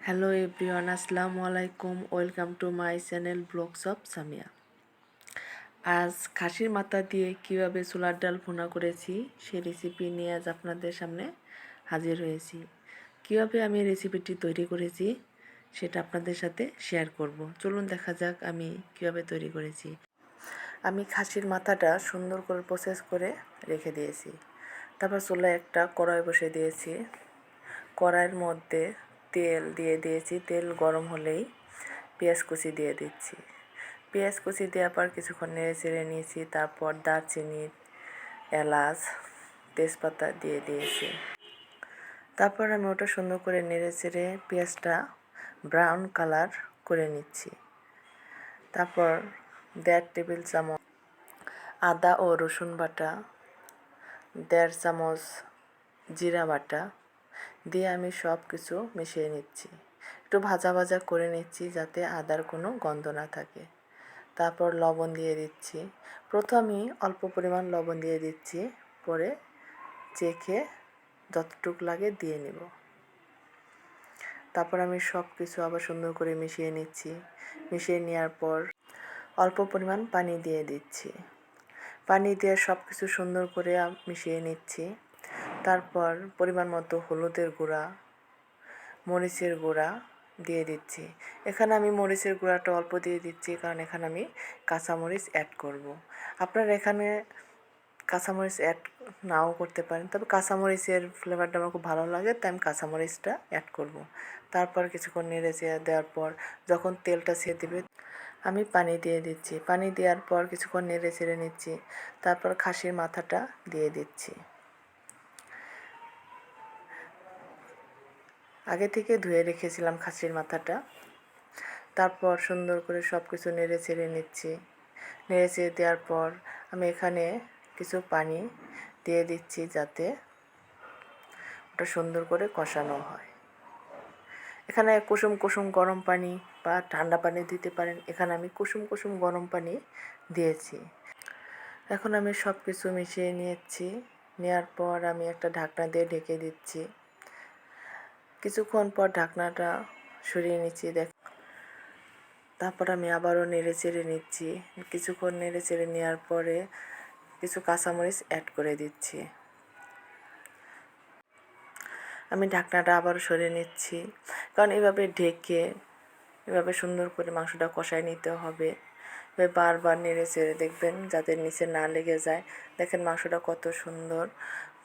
Hello everyone আসসালামু আলাইকুম welcome to my channel vlogs of Samia আজ খাসির মাথা দিয়ে কীভাবে সোলার ডাল ভুনা করেছি, সেই রেসিপি নিয়ে আজ আপনাদের সামনে হাজির হয়েছি। কীভাবে আমি রেসিপিটি তৈরি করেছি, সেটা আপনাদের সাথে শেয়ার করব। চলুন দেখা যাক আমি কীভাবে তৈরি করেছি। আমি খাসির মাথাটা সুন্দর করে প্রসেস করে রেখে দিয়েছি। তারপর চুলায় একটা কড়াই বসে দিয়েছি। কড়াইয়ের মধ্যে তেল দিয়ে দিয়েছি। তেল গরম হলেই পেঁয়াজ কুচি দিয়ে দিচ্ছি। পেঁয়াজ কুচি দেওয়ার পর কিছুক্ষণ নেড়ে চেড়ে নিয়েছি। তারপর দারচিনি, এলাচ, তেজপাতা দিয়ে দিয়েছি। তারপর আমি ওটা সুন্দর করে নেড়ে চেড়ে পেঁয়াজটা ব্রাউন কালার করে নিচ্ছি। তারপর দেড় টেবিল চামচ আদা ও রসুন বাটা, দেড় চামচ জিরা বাটা দিয়ে আমি সব কিছু মিশিয়ে নিচ্ছি। একটু ভাজা ভাজা করে নিচ্ছি যাতে আদার কোনো গন্ধ না থাকে। তারপর লবণ দিয়ে দিচ্ছি। প্রথমেই অল্প পরিমাণ লবণ দিয়ে দিচ্ছি। পরে চেখে যতটুক লাগে দিয়ে নেব। তারপর আমি সব কিছু আবার সুন্দর করে মিশিয়ে নিচ্ছি। মিশিয়ে নেওয়ার পর অল্প পরিমাণ পানি দিয়ে দিচ্ছি। পানি দিয়ে সব কিছু সুন্দর করে মিশিয়ে নিচ্ছি। তারপর পরিমাণ মতো হলুদের গুঁড়া, মরিচের গুঁড়া দিয়ে দিচ্ছি এখানে আমি মরিচের গুঁড়াটা অল্প দিয়ে দিচ্ছি, কারণ এখানে আমি কাঁচামরিচ অ্যাড করব। আপনারা এখানে কাঁচামরিচ অ্যাড নাও করতে পারেন, তবে কাঁচামরিচের ফ্লেভারটা আমার খুব ভালো লাগে, তাই আমি কাঁচামরিচটা অ্যাড করব। তারপর কিছুক্ষণ নেড়ে চেড়ে দেওয়ার পর যখন তেলটা ছেড়ে দেবে, আমি পানি দিয়ে দিচ্ছি পানি দেওয়ার পর কিছুক্ষণ নেড়ে চেড়ে নিচ্ছি তারপর খাসির মাথাটা দিয়ে দিচ্ছি আগে থেকে ধুয়ে রেখেছিলাম খাসির মাথাটা। তারপর সুন্দর করে সব কিছু নেড়ে চেড়ে নিচ্ছি। নেড়ে চেড়ে দেওয়ার পর আমি এখানে কিছু পানি দিয়ে দিচ্ছি যাতে ওটা সুন্দর করে কষানো হয়। এখানে কুসুম কুসুম গরম পানি বা ঠান্ডা পানি দিতে পারেন। এখানে আমি কুসুম কুসুম গরম পানি দিয়েছি। এখন আমি সব কিছু মিশিয়ে নিয়েছি। নেওয়ার পর আমি একটা ঢাকনা দিয়ে ঢেকে দিচ্ছি। কিছুক্ষণ পর ঢাকনাটা সরিয়ে নিচ্ছি, দেখ। তারপর আমি আবারও নেড়ে চেড়ে নিচ্ছি। কিছুক্ষণ নেড়ে চেড়ে নেওয়ার পরে কিছু কাঁচামরিচ অ্যাড করে দিচ্ছি। আমি ঢাকনাটা আবারও সরিয়ে নিচ্ছি। কারণ এভাবে ঢেকে, এভাবে সুন্দর করে মাংসটা কষায় নিতে হবে। এভাবে বারবার নেড়ে চেড়ে দেখবেন যাতে নিচে না লেগে যায়। দেখেন মাংসটা কত সুন্দর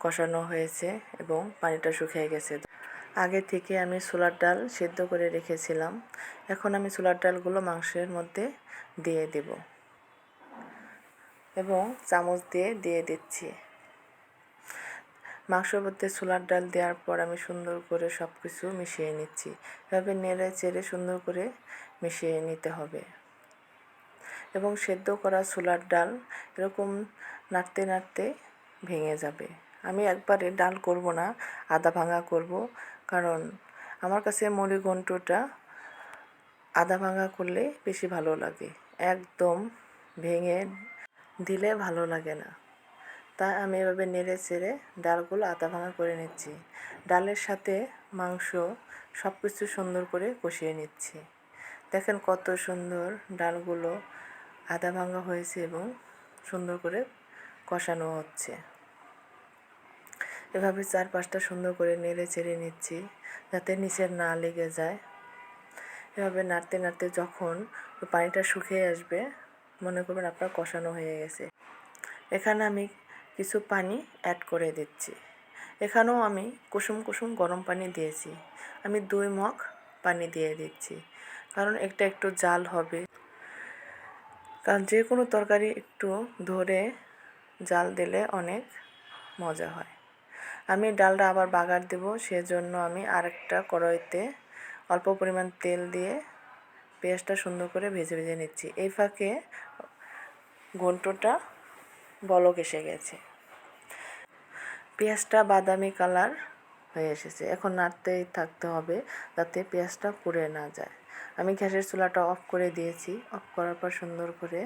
কষানো হয়েছে এবং পানিটা শুকিয়ে গেছে। আগে থেকে আমি ছোলার ডাল সেদ্ধ করে রেখেছিলাম। এখন আমি ছোলার ডালগুলো মাংসের মধ্যে দিয়ে দেব এবং চামচ দিয়ে দিয়ে দিচ্ছি। মাংসের মধ্যে ছোলার ডাল দেওয়ার পর আমি সুন্দর করে সব কিছু মিশিয়ে নিচ্ছি। এভাবে নেড়ে চেড়ে সুন্দর করে মিশিয়ে নিতে হবে। এবং সেদ্ধ করা ছোলার ডাল এরকম নাড়তে নাড়তে ভেঙে যাবে। আমি একবারে ডাল করব না, আদা ভাঙা করব। কারণ আমার কাছে মুড়িঘণ্টটা আধা ভাঙা করলে বেশি ভালো লাগে। একদম ভেঙে দিলে ভালো লাগে না। তাই আমি এভাবে নেড়ে চেড়ে ডালগুলো আধা ভাঙা করে নিচ্ছি। ডালের সাথে মাংস সব কিছু সুন্দর করে কষিয়ে নিচ্ছি। দেখেন কত সুন্দর ডালগুলো আধা ভাঙা হয়েছে এবং সুন্দর করে কষানো হচ্ছে। এভাবে চার পাঁচটা সুন্দর করে নেড়ে চেড়ে নিচ্ছি, যাতে নিচের না লেগে যায়। এভাবে নাড়তে নাড়তে যখন পানিটা শুকিয়ে আসবে, মনে করবেন আপনার কষানো হয়ে গেছে। এখানে আমি কিছু পানি অ্যাড করে দিচ্ছি। এখানেও আমি কুসুম কুসুম গরম পানি দিয়েছি। আমি দুই মগ পানি দিয়ে দিচ্ছি, কারণ একটা একটু জাল হবে। কারণ যে কোনো তরকারি একটু ধরে জাল দিলে অনেক মজা হয়। আমি ডালটা আবার বাগার দেবো, সেজন্য আমি আরেকটা কড়াইতে অল্প পরিমাণ তেল দিয়ে পেঁয়াজটা সুন্দর করে ভেজে ভেজে নিচ্ছি। এই ফাঁকে ঘন্টটা বলক এসে গেছে। পেঁয়াজটা বাদামি কালার হয়ে এসেছে। এখন নাড়তেই থাকতে হবে যাতে পেঁয়াজটা পুড়ে না যায়। আমি গ্যাসের চুলাটা অফ করে দিয়েছি। অফ করার পর সুন্দর করে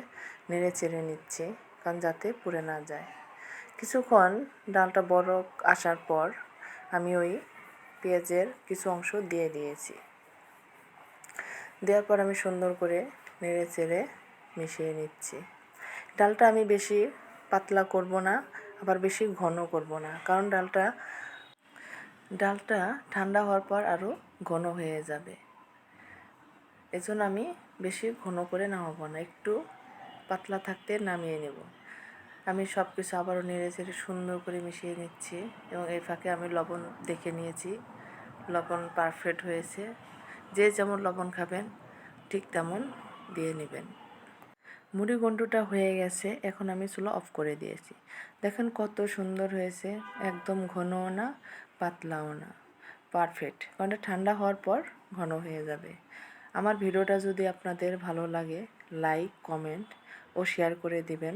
নেড়ে চেড়ে নিচ্ছি, কারণ যাতে পুড়ে না যায়। কিছুক্ষণ ডালটা বড় আসার পর আমি ওই পেঁয়াজের কিছু অংশ দিয়ে দিয়েছি। দেওয়ার পর আমি সুন্দর করে নেড়ে চেড়ে মিশিয়ে নিচ্ছি। ডালটা আমি বেশি পাতলা করব না, আবার বেশি ঘন করব না, কারণ ডালটা ডালটা ঠান্ডা হওয়ার পর আরও ঘন হয়ে যাবে। এজন্য আমি বেশি ঘন করে নামাবো না, একটু পাতলা থাকতে নামিয়ে নেব। আমি সব কিছু আবারও নেড়ে চেড়ে সুন্দর করে মিশিয়ে নিচ্ছি এবং এই ফাঁকে আমি লবণ দেখে নিয়েছি। লবণ পারফেক্ট হয়েছে। যে যেমন লবণ খাবেন, ঠিক তেমন দিয়ে নেবেন। মুড়ি গন্ডুটা হয়ে গেছে, এখন আমি চুলো অফ করে দিয়েছি। দেখেন কত সুন্দর হয়েছে, একদম ঘনও না, পাতলাও না। পারফেক্ট কারণ এটা ঠান্ডা হওয়ার পর ঘন হয়ে যাবে। আমার ভিডিওটা যদি আপনাদের ভালো লাগে লাইক কমেন্ট ও শেয়ার করে দিবেন।